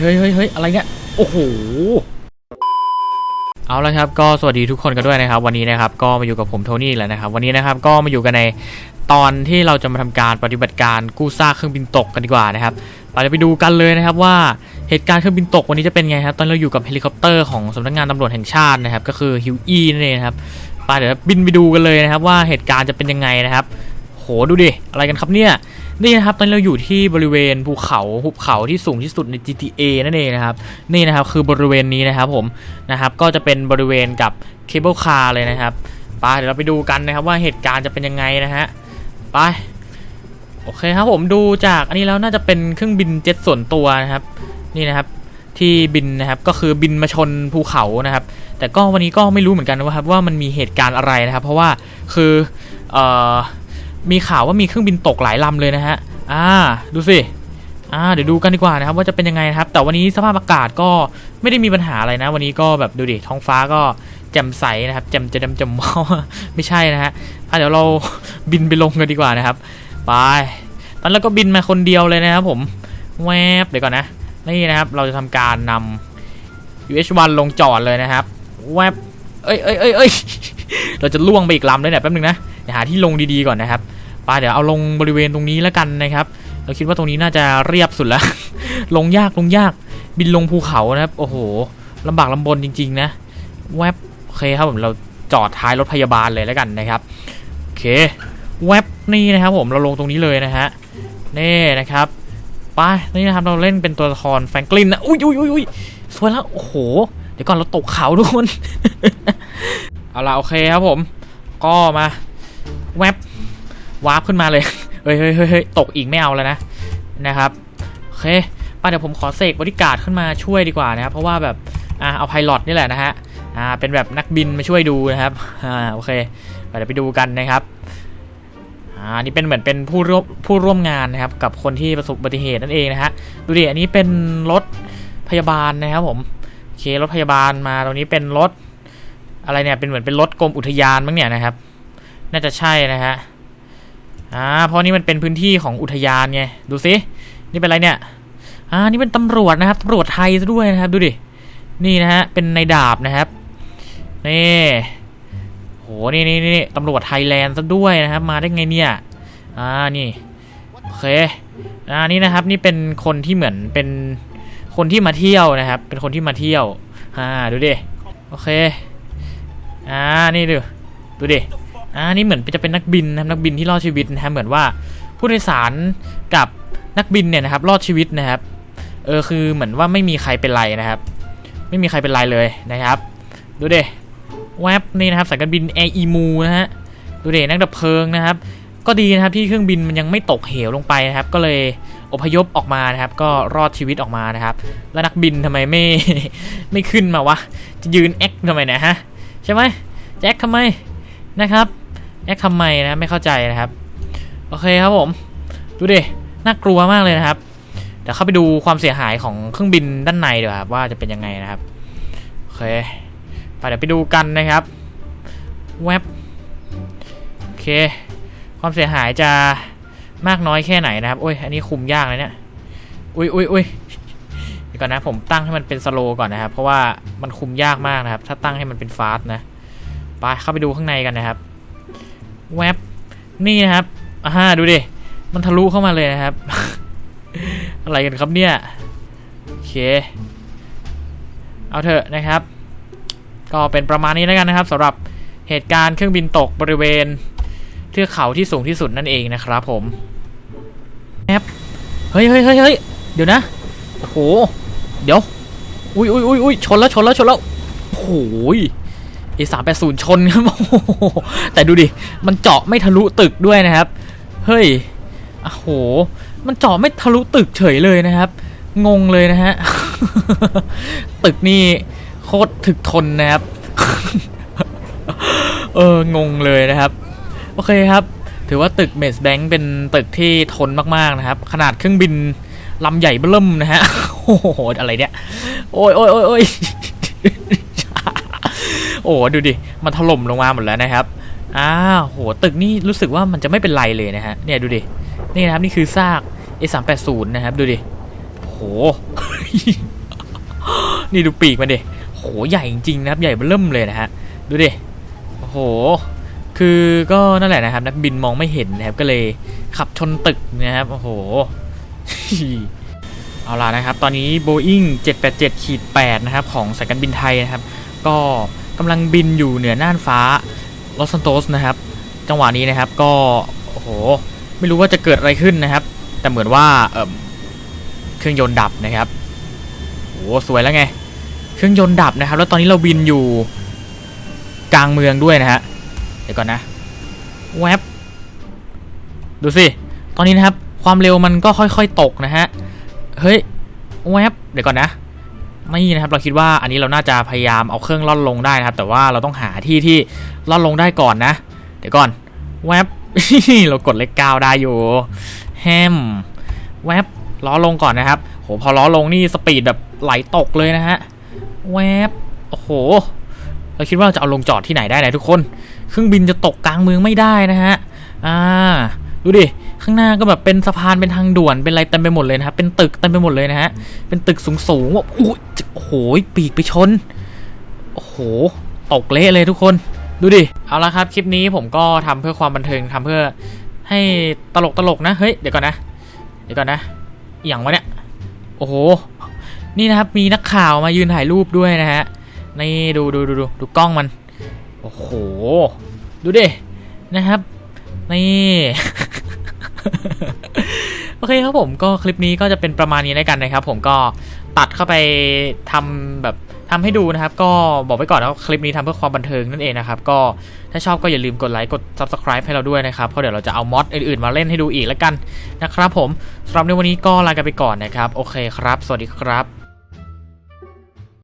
เฮ้ยเฮ้ยเฮ้ยอะไรเนี่ย โอ้โห เอาละครับก็สวัสดีทุกคนกันด้วยนะครับ วันนี้นะครับก็มาอยู่กับผมโทนี่แล้วนะครับ วันนี้นะครับก็มาอยู่กันในตอนที่เราจะมาทำการปฏิบัติการกู้ซากเครื่องบินตกกันดีกว่านะครับ เราจะไปดูกันเลยนะครับว่าเหตุการณ์เครื่องบินตกวันนี้จะเป็นไงครับ ตอนเราอยู่กับเฮลิคอปเตอร์ของสำนักงานตำรวจแห่งชาตินะครับ ก็คือฮิวอี้นั่นเองครับไปเดี๋ยวบินไปดูกันเลยนะครับ ว่าเหตุการณ์จะเป็นยังไงนะครับ โหดูดิอะไรกันครับเนี่ย นี่นะครับตอนนี้เราอยู่ที่บริเวณภูเขาหุบเขาที่สูงที่สุดใน GTA นั่นเองนะครับนี่นะครับคือบริเวณนี้นะครับผมนะครับก็จะเป็นบริเวณกับเคเบิลคาร์เลยนะครับไปเดี๋ยวเราไปดูกันนะครับว่าเหตุการณ์จะเป็นยังไงนะฮะไปโอเคครับผมดูจากอันนี้แล้วน่าจะเป็นเครื่องบินเจ็ตส่วนตัวนะครับนี่นะครับที่บินนะครับก็คือบินมาชนภูเขานะครับ แต่ก็วันนี้ก็ไม่รู้เหมือนกันว่าครับว่ามันมีเหตุการณ์อะไรนะครับ เพราะว่าคือเอ่อ มีข่าวว่ามีเครื่องบินตกหลายลำเลยนะฮะ อ่า ดูสิ อ่า เดี๋ยวดูกันดีกว่านะครับ ว่าจะเป็นยังไงนะครับ แต่วันนี้สภาพอากาศก็ไม่ได้มีปัญหาอะไรนะ วันนี้ก็แบบดูดิ ท้องฟ้าก็แจ่มใสนะครับ แจ่มจะดำจำว่าไม่ใช่นะฮะ อะเดี๋ยวเราบินไปลงกันดีกว่านะครับ ไป ตอนแรกก็บินมาคนเดียวเลยนะครับผม แวบเดี๋ยวก่อนนะ นี่นะครับ เราจะทำการนำ UH1 ลงจอดเลยนะครับ แวบเอ้ยเอ้ยเอ้ยเอ้ยเราจะล่วงไปอีกลำเลยเนี่ยแป๊บนึงนะ หาที่ลงดีๆก่อนนะครับไปเดี๋ยวเอาลงบริเวณตรงนี้แล้วกันนะครับ เราคิดว่าตรงนี้น่าจะเรียบสุดแล้ว ลงยากลงยากบินลงภูเขานะครับ โอ้โหลำบากลำบนจริง ๆ นะ แวบโอเคครับผมเราจอดท้ายรถพยาบาลเลยแล้วกันนะครับโอเค แวบนี่นะครับ ผมเราลงตรงนี้เลยนะฮะนี่นะครับไปนี่นะครับเราเล่นเป็นตัวละครแฟรงกลินนะอุ้ยอุ้ยอุ้ยอุ้ยสวยแล้วโอ้โหเดี๋ยวก่อนเราตกเขาทุกคน เอาละโอเคครับผม ก็มา แวบวาร์ปขึ้นมาเลยเฮ้ยเฮ้ยเฮ้ยเฮ้ยตกอีกไม่เอาแล้วนะ นะครับโอเคป้าเดี๋ยวผมขอเสกบริการขึ้นมาช่วยดีกว่านะครับ เพราะว่าแบบ อ่า เอาไพลอตนี่แหละนะฮะ อ่า เป็นแบบนักบินมาช่วยดูนะครับ อ่า โอเคไปเดี๋ยวไปดูกันนะครับ อ่า นี่เป็นเหมือนเป็นผู้ร่วมผู้ร่วมงานนะครับ กับคนที่ประสบอุบัติเหตุนั่นเองนะฮะ ดูดิ อันนี้เป็นรถพยาบาลนะครับผม โอเค รถพยาบาลมาตรงนี้เป็นรถอะไรเนี่ย เป็นเหมือนเป็นรถกรมอุทยานมั้งเนี่ยนะครับ น่าจะใช่นะฮะอ่าเพราะนี่มันเป็นพื้นที่ของอุทยานไงดูสินี่เป็นอะไรเนี่ยอ่านี่เป็นตำรวจนะครับตำรวจไทยซะด้วยนะครับดูดินี่นะฮะเป็นในดาบนะครับนี่โหนี่นี่นี่ตำรวจไทยแลนด์ซะด้วยนะครับ มาได้ไงเนี่ยอ่านี่โอเคอ่านี่นะครับนี่เป็นคนที่เหมือนเป็นคนที่มาเที่ยวนะครับ เป็นคนที่มาเที่ยวอ่าดูดิโอเคอ่านี่ดูดูดิ อ่านี่เหมือนจะเป็นนักบินนะครับนักบินที่รอดชีวิตนะครับเหมือนว่าผู้โดยสารกับนักบินเนี่ยนะครับรอดชีวิตนะครับเออคือเหมือนว่าไม่มีใครเป็นไรนะครับ ไม่มีใครเป็นไรเลยนะครับ ดูเดิแวบนี่นะครับสายการบินแอร์อีมูนะฮะดูเดนักดับเพลิงนะครับ ก็ดีนะครับที่เครื่องบินมันยังไม่ตกเหวลงไปนะครับ ก็เลยอพยพออกมานะครับ ก็รอดชีวิตออกมานะครับ แล้วนักบินทำไมไม่ไม่ขึ้นมาวะจะยืนแอคทำไมนะฮะใช่ไหมแจ็คทำไม นะครับแอคทำไมนะไม่เข้าใจนะครับ โอเคครับผม ดูดิ น่ากลัวมากเลยนะครับ เดี๋ยวเข้าไปดูความเสียหายของเครื่องบินด้านในดีกว่าครับว่าจะเป็นยังไงนะครับ โอเคไปเดี๋ยวไปดูกันนะครับแวบโอเค ความเสียหายจะมากน้อยแค่ไหนนะครับโอ้ยอันนี้คุมยากเลยเนี่ยอุ้ยอุ้ยอุ้ยเดี๋ยวก่อนนะผมตั้งให้มันเป็นสโลก่อนนะครับ เพราะว่ามันคุมยากมากนะครับ ถ้าตั้งให้มันเป็นฟาสต์นะ ไปเข้าไปดูข้างในกันนะครับแวบนี่นะครับอ่าดูดิมันทะลุเข้ามาเลยนะครับ อะไรกันครับเนี่ยโอเคเอาเถอะนะครับ ก็เป็นประมาณนี้แล้วกันนะครับสำหรับเหตุการณ์เครื่องบินตกบริเวณเทือกเขาที่สูงที่สุดนั่นเองนะครับผมแอปเฮ้ยเฮ้ยเฮ้ยเฮ้ยเดี๋ยวนะโอ้โหเดี๋ยวอุ้ยอุ้ยอุ้ยอุ้ยชนแล้วชนแล้วชนแล้วโอ้โหเอีสามแปดศูนย์ชนครับโอ้โหแต่ดูดิ มันเจาะไม่ทะลุตึกด้วยนะครับ เฮ้ยโอ้โห มันเจาะไม่ทะลุตึกเฉยเลยนะครับ งงเลยนะฮะ ตึกนี่โคตรถึกทนนะครับ เออ งงเลยนะครับ โอเคครับ ถือว่าตึกเมสแบงค์เป็นตึกที่ทนมากๆนะครับ ขนาดเครื่องบินลำใหญ่เบิ่มนะฮะ โอ้โห อะไรเนี่ย โอ้ยโอ้ยโอ้ย อ้โอ้ดูดิ มันถล่มลงมาหมดแล้วนะครับอ้าวโหตึกนี่รู้สึกว่ามันจะไม่เป็นไรเลยนะฮะเนี่ยดูดินี่นะครับนี่คือซาก A380 นะครับดูดิโหโหนี่ดูปีกมันดิโหใหญ่จริงๆนะครับใหญ่เบิ่มเลยนะฮะดูดิโอ้โหคือก็นั่นแหละนะครับ นักบินมองไม่เห็นนะครับก็เลยขับชนตึกนะครับโอ้โหเอาล่ะนะครับ ตอนนี้ Boeing 787ขีด8นะครับ ของสายการบินไทยนะครับ ก็ กำลังบินอยู่เหนือน่านฟ้าลอสซันโตสนะครับ จังหวะนี้นะครับก็โอ้โหไม่รู้ว่าจะเกิดอะไรขึ้นนะครับ แต่เหมือนว่าเเครื่องยนต์ดับนะครับโอ้สวยแล้วไง เครื่องยนต์ดับนะครับ แล้วตอนนี้เราบินอยู่กลางเมืองด้วยนะฮะเดี๋ยวก่อนนะแวบดูสิตอนนี้นะครับ ความเร็วมันก็ค่อยๆตกนะฮะเฮ้ยแวบเดี๋ยวก่อนนะ นี่นะครับเราคิดว่าอันนี้เราน่าจะพยายามเอาเครื่องล่อนลงได้นะครับ แต่ว่าเราต้องหาที่ที่ล่อนลงได้ก่อนนะ เดี๋ยวก่อนแวบเรากดเลขเก้าได้อยู่แฮมแวบล้อลงก่อนนะครับโหพอล้อลงนี่สปีดแบบไหลตกเลยนะฮะแวบโอ้โห เราคิดว่าเราจะเอาลงจอดที่ไหนได้นะทุกคน เครื่องบินจะตกกลางเมืองไม่ได้นะฮะอ่าดูดิ ข้างหน้าก็แบบเป็นสะพานเป็นทางด่วนเป็นอะไรเต็มไปหมดเลยนะครับเป็นตึกเต็มไปหมดเลยนะฮะเป็นตึกสูงๆว่าอุ้ยโอ้โหปีกไปชนโอ้โหตกเละเลยทุกคนดูดิเอาละครับคลิปนี้ผมก็ทำเพื่อความบันเทิงทำเพื่อให้ตลกตลกนะเฮ้ยเดี๋ยวก่อนนะเดี๋ยวก่อนนะอย่างวะเนี่ยโอ้โหนี่นะครับมีนักข่าวมายืนถ่ายรูปด้วยนะฮะนี่ดูดูดูดูดูกล้องมันโอ้โหดูดินะครับนี่ เคครับผมก็คลิปนี้ก็จะเป็นประมาณนี้แล้วกันนะครับ ผมก็ตัดเข้าไปทำแบบทำให้ดูนะครับ ก็บอกไว้ก่อนว่าคลิปนี้ทำเพื่อความบันเทิงนั่นเองนะครับ ก็ถ้าชอบก็อย่าลืมกดไลค์กด subscribe ให้เราด้วยนะครับเพราะเดี๋ยวเราจะเอามอดอื่นๆมาเล่นให้ดูอีกแล้วกันนะครับ ผมสำหรับในวันนี้ก็ลากันไปก่อนนะครับ โอเคครับ สวัสดีครับ